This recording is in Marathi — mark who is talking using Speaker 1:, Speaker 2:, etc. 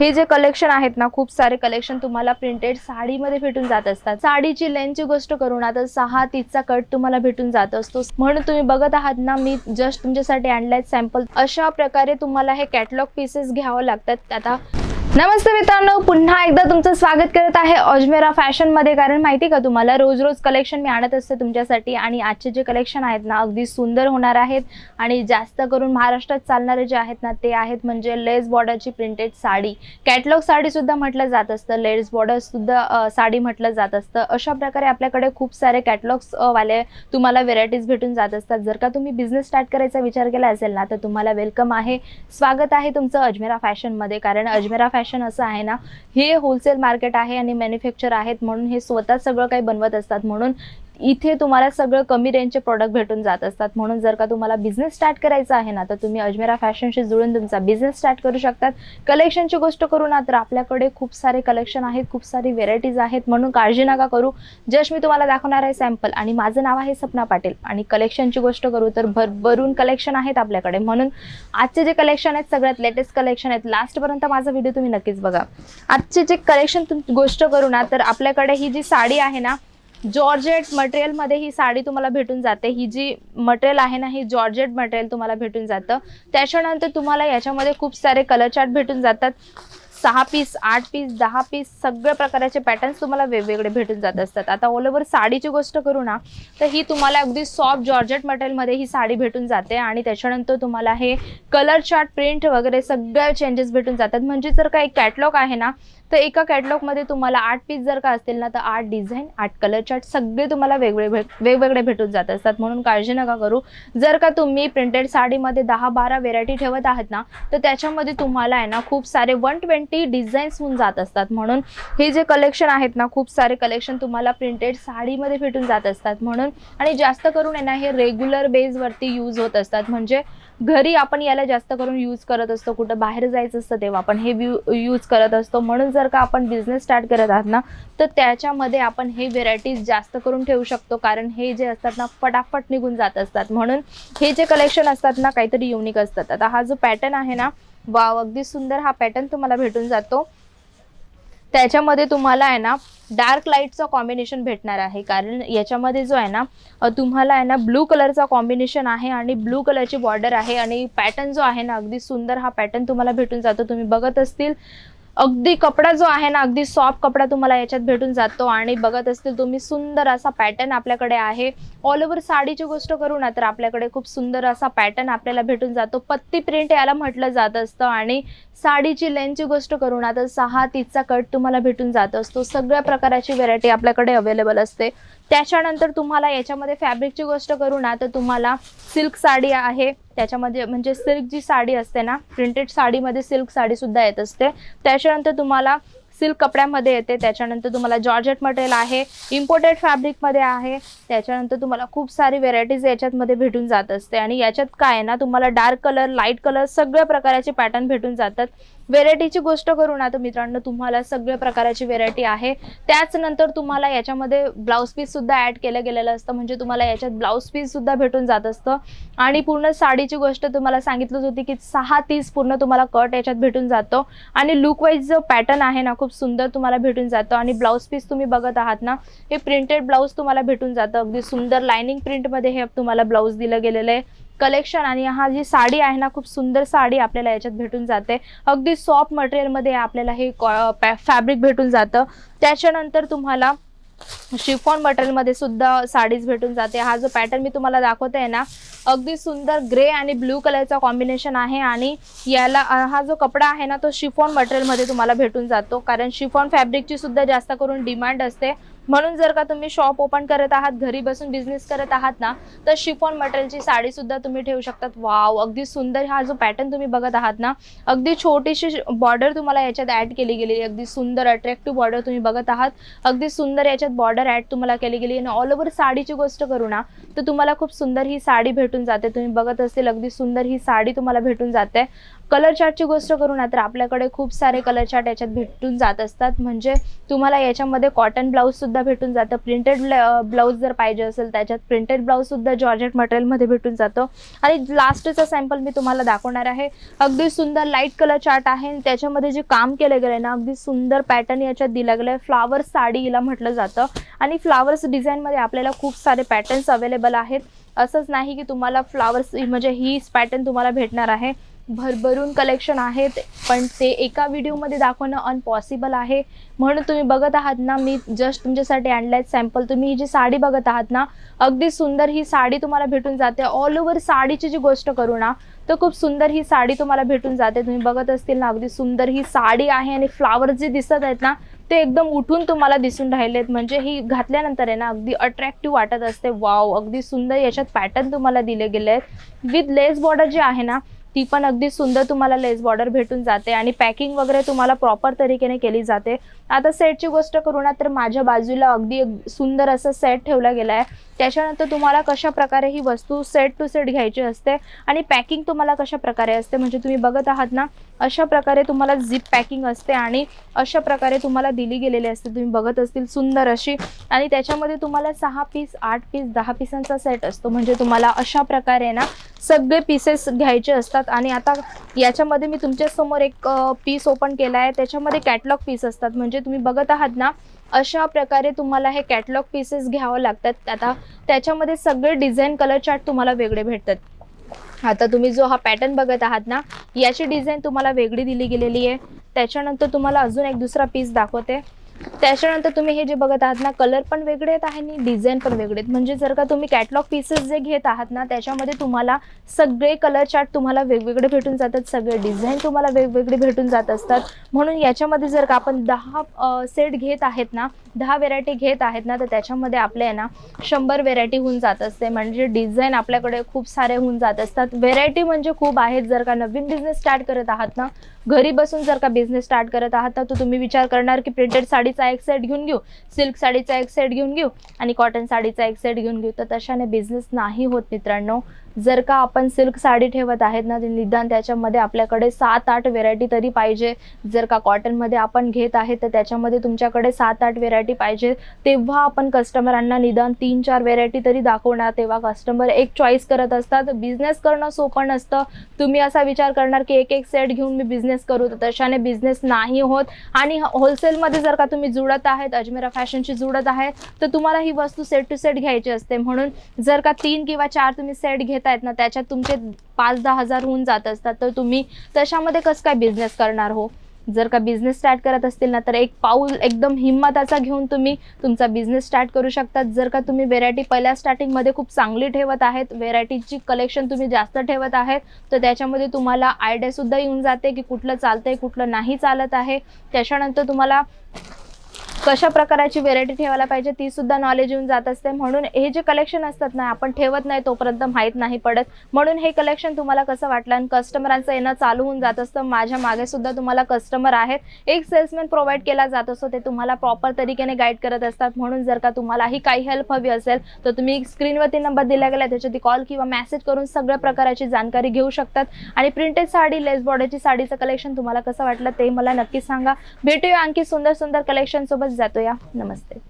Speaker 1: हे जे कलेक्शन आहेत ना खूप सारे कलेक्शन तुम्हाला प्रिंटेड साडीमध्ये भेटून जात असतात. साडीची लेंथची गोष्ट करून आता सहा तीसचा कट तुम्हाला भेटून जात असतो. म्हणून तुम्ही बघत आहात ना मी जस्ट तुमच्यासाठी आणलाय सॅम्पल अशा प्रकारे तुम्हाला हे कॅटलॉग पीसेस घ्यावं लागतात. आता नमस्ते मित्रांनो एकदा तुमचं स्वागत करत आहे अजमेरा फॅशनमध्ये कारण माहिती का तुम्हाला रोज रोज कलेक्शन मी आणत असते तुमच्यासाठी आणि आजचे जे कलेक्शन आहेत ना अगदी सुंदर होणार आहेत. आणि जास्त करून महाराष्ट्रात चालणारे जे आहेत ना ते आहेत म्हणजे लेस बॉर्डरची प्रिंटेड साडी. कॅटलॉग साडी सुद्धा म्हटलं जात असतं. लेस बॉर्डर सुद्धा साडी म्हटलं जात असतं. अशा प्रकारे आपल्याकडे खूप सारे कॅटलॉग्स वाले तुम्हाला व्हेरायटीज भेटून जात असतात. जर का तुम्ही बिझनेस स्टार्ट करायचा विचार केला असेल ना तर तुम्हाला वेलकम आहे. स्वागत आहे तुमचं अजमेरा फॅशनमध्ये. कारण अजमेरा फॅशन असं आहे ना हे होलसेल मार्केट आहे आणि मॅन्युफॅक्चर आहेत म्हणून हे स्वतः सगळं काही बनवत असतात. म्हणून इथे तुम्हाला सगळं कमी रेंजचे प्रोडक्ट भेटून जात असतात. म्हणून जर का तुम्हाला बिझनेस स्टार्ट करायचा आहे ना तर तुम्ही अजमेरा फॅशनशी जुळून तुमचा बिझनेस स्टार्ट करू शकतात. कलेक्शनची गोष्ट करू ना तर आपल्याकडे खूप सारे कलेक्शन आहेत खूप सारी व्हेरायटीज आहेत. म्हणून काळजी नका करू. जस्ट मी तुम्हाला दाखवणार आहे सॅम्पल आणि माझं नाव आहे सपना पाटील. आणि कलेक्शनची गोष्ट करू तर भरभरून कलेक्शन आहेत आपल्याकडे. म्हणून आजचे जे कलेक्शन आहेत सगळ्यात लेटेस्ट कलेक्शन आहेत लास्टपर्यंत माझा व्हिडिओ तुम्ही नक्कीच बघा. आजचे जे कलेक्शन तुम गोष्ट करू ना तर आपल्याकडे ही जी साडी आहे ना जॉर्जेट मटेरियलमध्ये ही साडी तुम्हाला भेटून जाते. ही जी मटेरियल आहे ना ही जॉर्जेट मटेरियल तुम्हाला भेटून जातं. त्याच्यानंतर तुम्हाला याच्यामध्ये खूप सारे कलर चार्ट भेटून जातात. सहा पीस आठ पीस दहा पीस सगळ्या प्रकारचे पॅटर्न्स तुम्हाला वेगवेगळे भेटून जात असतात. आता ऑल ओव्हर साडीची गोष्ट करू ना तर ही तुम्हाला अगदी सॉफ्ट जॉर्जेट मटेरियलमध्ये ही साडी भेटून जाते आणि त्याच्यानंतर तुम्हाला हे कलर चार्ट प्रिंट वगैरे सगळ्या चेंजेस भेटून जातात. म्हणजे जर का एक कॅटलॉग आहे ना तर एका कॅटलॉगमध्ये तुम्हाला आठ पीस जर का असतील ना तर आठ डिझाईन आठ कलर चार्ट सगळे तुम्हाला वेगवेगळे वेगवेगळे भेटून जात असतात. म्हणून काळजी नका करू. जर का तुम्ही प्रिंटेड साडीमध्ये दहा बारा व्हेरायटी ठेवत आहात ना तर त्याच्यामध्ये तुम्हाला आहे ना खूप सारे वन ट्वेंटी डिझाईन्स होऊन जात असतात. म्हणून हे जे कलेक्शन आहेत ना खूप सारे कलेक्शन तुम्हाला प्रिंटेड साडीमध्ये भेटून जात असतात. म्हणून आणि जास्त करून आहे ना हे रेग्युलर बेसवरती यूज होत असतात. म्हणजे घरी आपण याला जास्त करून यूज करत असतो. कुठं बाहेर जायचं असतं तेव्हा आपण हे यूज करत असतो. म्हणून जर का आपण बिझनेस स्टार्ट करत आहात ना तर त्याच्यामध्ये आपण हे व्हेरायटीज जास्त करून ठेवू शकतो. कारण हे जे असतात ना फटाफट निघून जात असतात. म्हणून हे जे कलेक्शन असतात ना काहीतरी युनिक असतात. आता हा जो पॅटर्न आहे ना वाव अगदी सुंदर हा पॅटर्न तुम्हाला भेटून जातो. त्याच्यामध्ये तुम्हाला आहे ना डार्क लाईटचा कॉम्बिनेशन भेटणार आहे. कारण याच्यामध्ये जो आहे ना तुम्हाला आहे ना ब्लू कलरचा कॉम्बिनेशन आहे आणि ब्लू कलरची बॉर्डर आहे. आणि पॅटर्न जो आहे ना अगदी सुंदर हा पॅटर्न तुम्हाला भेटून जातो. तुम्ही बघत असतील अगदी कपडा जो आहे ना अगदी सॉफ्ट कपडा तुम्हाला याच्यात भेटून जातो आणि बघत असतील तुम्ही सुंदर असा पॅटर्न आपल्याकडे आहे. ऑल ओव्हर साडीची गोष्ट करू ना तर आपल्याकडे खूप सुंदर असा पॅटर्न आपल्याला भेटून जातो. पत्ती प्रिंट याला म्हटलं जात असतं आणि साडीची लेनची गोष्ट करू ना तर सहा तीसचा कट तुम्हाला भेटून जात असतो. सगळ्या प्रकाराची व्हेरायटी आपल्याकडे अवेलेबल असते. त्याच्यानंतर तुम्हाला याच्यामध्ये फॅब्रिकची गोष्ट करू ना तर तुम्हाला सिल्क साडी आहे. त्याच्यामध्ये म्हणजे सिल्क जी साडी असते ना प्रिंटेड साडीमध्ये सिल्क साडीसुद्धा येत असते. त्याच्यानंतर तुम्हाला सिल्क कपड्यामध्ये येते. त्याच्यानंतर तुम्हाला जॉर्जेट मटेरियल आहे इम्पोर्टेड फॅब्रिकमध्ये आहे. त्याच्यानंतर तुम्हाला खूप सारी व्हेरायटीज याच्यातमध्ये भेटून जात असते. आणि याच्यात काय आहे ना तुम्हाला डार्क कलर लाइट कलर सगळ्या प्रकाराचे पॅटर्न भेटून जातात. व्हेरायटीची गोष्ट करू ना तर मित्रांनो तुम्हाला सगळ्या प्रकाराची व्हेरायटी आहे. त्याच नंतर तुम्हाला याच्यामध्ये ब्लाऊज पीस सुद्धा ऍड केलं गेलेलं असतं. म्हणजे तुम्हाला याच्यात ब्लाऊज पीस सुद्धा भेटून जात असतं. आणि पूर्ण साडीची गोष्ट तुम्हाला सांगितलीच होती की सहा तीस पूर्ण तुम्हाला कट याच्यात भेटून जातो. आणि लुक वाईज जो पॅटर्न आहे ना खूप सुंदर तुम्हाला भेटून जातो. आणि ब्लाऊज पीस तुम्ही बघत आहात ना हे प्रिंटेड ब्लाऊज तुम्हाला भेटून जातं. अगदी सुंदर लाइनिंग प्रिंटमध्ये हे तुम्हाला ब्लाऊज दिलं गेलेलं आहे. कलेक्शन आणि हा जी साडी आहे ना खूप सुंदर साडी आपल्याला याच्यात भेटून जाते. अगदी सॉफ्ट मटेरियलमध्ये आपल्याला हे फॅब्रिक भेटून जातं. त्याच्यानंतर तुम्हाला शिफॉन मटेरियलमध्ये सुद्धा साडीज भेटून जाते. हा जो पॅटर्न मी तुम्हाला दाखवते आहे ना अगदी सुंदर ग्रे आणि ब्ल्यू कलरचा कॉम्बिनेशन आहे आणि याला हा जो कपडा आहे ना तो शिफॉन मटेरियलमध्ये तुम्हाला भेटून जातो. कारण शिफॉन फॅब्रिकची सुद्धा जास्त करून डिमांड असते. म्हणून जर का तुम्ही शॉप ओपन करत आहात घरी बसून बिझनेस करत आहात ना तर शिफॉन मटेरियलची साडी सुद्धा तुम्ही ठेवू शकतात. वाव अगदी सुंदर हा जो पॅटर्न तुम्ही बघत आहात ना अगदी छोटीशी बॉर्डर तुम्हाला याच्यात ऍड केली गेली अगदी सुंदर अट्रॅक्टिव्ह बॉर्डर तुम्ही बघत आहात. अगदी सुंदर याच्यात बॉर्डर ऍड तुम्हाला केली गेली आणि ऑल ओव्हर साडीची गोष्ट करू ना तर तुम्हाला खूप सुंदर ही साडी भेटून जाते. तुम्ही बघत असेल अगदी सुंदर ही साडी तुम्हाला भेटून जाते. कलर चार्टची गोष्ट करू ना तर आपल्याकडे खूप सारे कलर चार्ट याच्यात भेटून जात असतात. म्हणजे तुम्हाला याच्यामध्ये कॉटन ब्लाऊज सुद्धा भेटून जातं. प्रिंटेड ब्लाऊज जर पाहिजे असेल त्याच्यात प्रिंटेड ब्लाऊज सुद्धा जॉर्जेट मटेरियलमध्ये भेटून जातं. आणि लास्टचा सॅम्पल मी तुम्हाला दाखवणार आहे. अगदी सुंदर लाइट कलर चार्ट आहे आणि त्याच्यामध्ये जे काम केलं गेलं ना अगदी सुंदर पॅटर्न याच्यात दिला गेलं आहे फ्लावर साडीला म्हटलं जातं. आणि फ्लावर्स डिझाईनमध्ये आपल्याला खूप सारे पॅटर्न्स अवेलेबल आहेत. असंच नाही की तुम्हाला फ्लावर्स म्हणजे हीच पॅटर्न तुम्हाला भेटणार आहे. भरभरून कलेक्शन आहेत पण ते एका व्हिडिओमध्ये दाखवणं अनपॉसिबल आहे. म्हणून तुम्ही बघत आहात ना मी जस्ट तुमच्यासाठी आणलं आहे सॅम्पल तुम्ही ही जी साडी बघत आहात ना अगदी सुंदर ही साडी तुम्हाला भेटून जाते. ऑल ओव्हर साडीची जी गोष्ट करू ना तर खूप सुंदर ही साडी तुम्हाला भेटून जाते. तुम्ही बघत असतील ना अगदी सुंदर ही साडी आहे आणि फ्लावर जे दिसत आहेत ना ते एकदम उठून तुम्हाला दिसून राहिलेत. म्हणजे ही घातल्यानंतर आहे ना अगदी अट्रॅक्टिव्ह वाटत असते. वाव अगदी सुंदर याच्यात पॅटर्न तुम्हाला दिले गेले आहेत विथ लेस बॉर्डर जे आहे ना ती पण अगदी सुंदर तुम्हाला लेस बॉर्डर भेटून जाते आणि पॅकिंग वगैरे तुम्हाला प्रॉपर तरीकेने केली जाते. आता सेटची गोष्ट करू ना तर माझ्या बाजूला अगदी एक सुंदर असं सेट ठेवला गेला आहे. त्याच्यानंतर तुम्हाला कशा प्रकारे ही वस्तू सेट टू सेट घ्यायची असते आणि पॅकिंग तुम्हाला कशा प्रकारे असते म्हणजे तुम्ही बघत आहात ना अशा प्रकारे तुम्हाला झिप पॅकिंग असते आणि अशा प्रकारे तुम्हाला दिली गेलेली असते. तुम्ही बघत असतील सुंदर अशी. आणि त्याच्यामध्ये तुम्हाला सहा पीस आठ पीस दहा पीसांचा सेट असतो. म्हणजे तुम्हाला अशा प्रकारे ना सगळे पीसेस घ्यायचे असतात. आणि आता याच्यामध्ये मी तुमच्यासमोर एक पीस ओपन केला आहे. त्याच्यामध्ये कॅटलॉग पीस असतात. म्हणजे तुम्ही बघत आहात ना अशा प्रकारे तुम्हाला हे कॅटलॉग पीसेस घ्यावं लागतात. आता त्याच्यामध्ये सगळे डिझाईन कलर चार्ट तुम्हाला वेगळे भेटतात. आता तुम्ही जो हा पॅटर्न बघत आहात ना याची डिझाईन तुम्हाला वेगळी दिली गेलेली आहे. त्याच्यानंतर तुम्हाला अजून एक दुसरा पीस दाखवते. त्याच्यानंतर तुम्ही हे जे बघत आहात ना कलर पण वेगळे आहेत आणि डिझाईन पण वेगळे आहेत. म्हणजे जर का तुम्ही कॅटलॉग पीसेस जे घेत आहात ना त्याच्यामध्ये तुम्हाला सगळे कलर चार्ट तुम्हाला वेगवेगळे भेटून जातात सगळे डिझाईन तुम्हाला वेगवेगळे भेटून जात असतात. म्हणून याच्यामध्ये जर का आपण दहा सेट घेत आहेत ना दहा व्हेरायटी घेत आहेत ना तर त्याच्यामध्ये आपल्या आहे ना शंभर व्हेरायटी होऊन जात असते. म्हणजे डिझाईन आपल्याकडे खूप सारे होऊन जात असतात. व्हेरायटी म्हणजे खूप आहेत. जर का नवीन बिझनेस स्टार्ट करत आहात ना घरी बसून जर का बिझनेस स्टार्ट करत आहात ना तर तुम्ही विचार करणार की प्रिंटेड साडी साडीचा एक सेट घेऊन घेऊ. सिल्क साडीचा एक सेट घेऊन घेऊ. आणि कॉटन साडीचा एक सेट घेऊन घेऊ. तर तशाने बिझनेस नाही होत मित्रांनो. जर का आपण सिल्क साडी ठेवत आहेत ना निदान त्याच्यामध्ये आपल्याकडे सात आठ व्हेरायटी तरी पाहिजे. जर का कॉटनमध्ये आपण घेत आहे तर त्याच्यामध्ये तुमच्याकडे सात आठ व्हेरायटी पाहिजे. तेव्हा आपण कस्टमरांना निदान तीन चार व्हेरायटी तरी दाखवणार. तेव्हा कस्टमर एक चॉईस करत असतात. बिझनेस करणं सोपं नसतं. तुम्ही असा विचार करणार की एक एक सेट घेऊन मी बिझनेस करू तर तशाने बिझनेस नाही होत. आणि होलसेलमध्ये जर का तुम्ही जुळत आहेत अजमेरा फॅशनशी जुळत आहे तर तुम्हाला ही वस्तू सेट टू सेट घ्यायची असते. म्हणून जर का तीन किंवा चार तुम्ही सेट घेत आहेत ना त्याच्यात तुमचे पाच दहा हजार होऊन जात असतात. तर तुम्ही तशामध्ये कसं काय बिझनेस करणार हो? जर का बिझनेस स्टार्ट करत असतील ना तर एक पाऊल एकदम हिंमताचा घेऊन तुम्ही तुमचा बिझनेस स्टार्ट करू शकतात. जर का तुम्ही व्हेरायटी पहिल्या स्टार्टिंगमध्ये खूप चांगली ठेवत आहेत व्हेरायटीची कलेक्शन तुम्ही जास्त ठेवत आहेत तर त्याच्यामध्ये तुम्हाला आयडियासुद्धा येऊन जाते की कुठलं चालतंय कुठलं नाही चालत आहे. त्याच्यानंतर तुम्हाला कशा प्रकाराची व्हेरायटी ठेवायला पाहिजे ती सुद्धा नॉलेज येऊन जात असते. म्हणून हे जे कलेक्शन असतात ना आपण ठेवत नाही तोपर्यंत माहीत नाही पडत. म्हणून हे कलेक्शन तुम्हाला कसं वाटलं आणि कस्टमरांचं येणं चालू होऊन जात असतं. माझ्या मागे सुद्धा तुम्हाला कस्टमर आहेत. एक सेल्समॅन प्रोव्हाइड केला जात असतो ते तुम्हाला प्रॉपर तरीकेने गाईड करत असतात. म्हणून जर का तुम्हालाही काही हेल्प हवी असेल तर तुम्ही स्क्रीनवरती नंबर दिला गेला त्याच्यावरती कॉल किंवा मेसेज करून सगळ्या प्रकाराची जाणकारी घेऊ शकतात. आणि प्रिंटेड साडी लेस बॉर्डरची साडीचं कलेक्शन तुम्हाला कसं वाटलं ते मला नक्की सांगा. भेटूया आणखी सुंदर सुंदर कलेक्शन सोबत. जातो या नमस्ते.